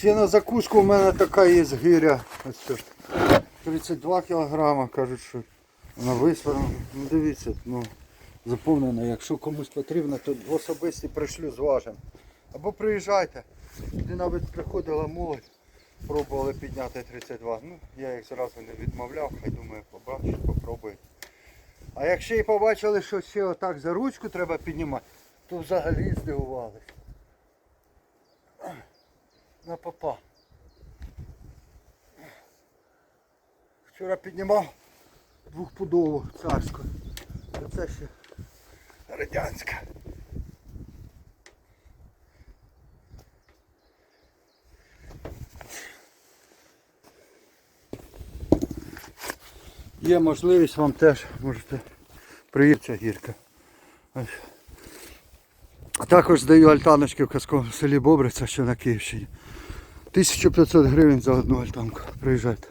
Ще на закуску в мене така є гиря. Ось тут. 32 кілограма, кажуть, що вона висварена. Ну дивіться, ну заповнена. Якщо комусь потрібно, то особисті пришлю зважимо. Або приїжджайте. Де навіть приходила молодь, пробували підняти 32. Ну, я їх зразу не відмовляв, хай думаю, побачать, попробують. А якщо і побачили, що ще отак за ручку треба піднімати, то взагалі здивувались. На попа. Вчора піднімав двохпудову царську. Це ще радянська. Є можливість вам теж можете приїхати гірка. Також здаю альтаночки в казковому селі Бобриця, що на Київщині. 1500 гривень за одну альтанку. Приїжджайте.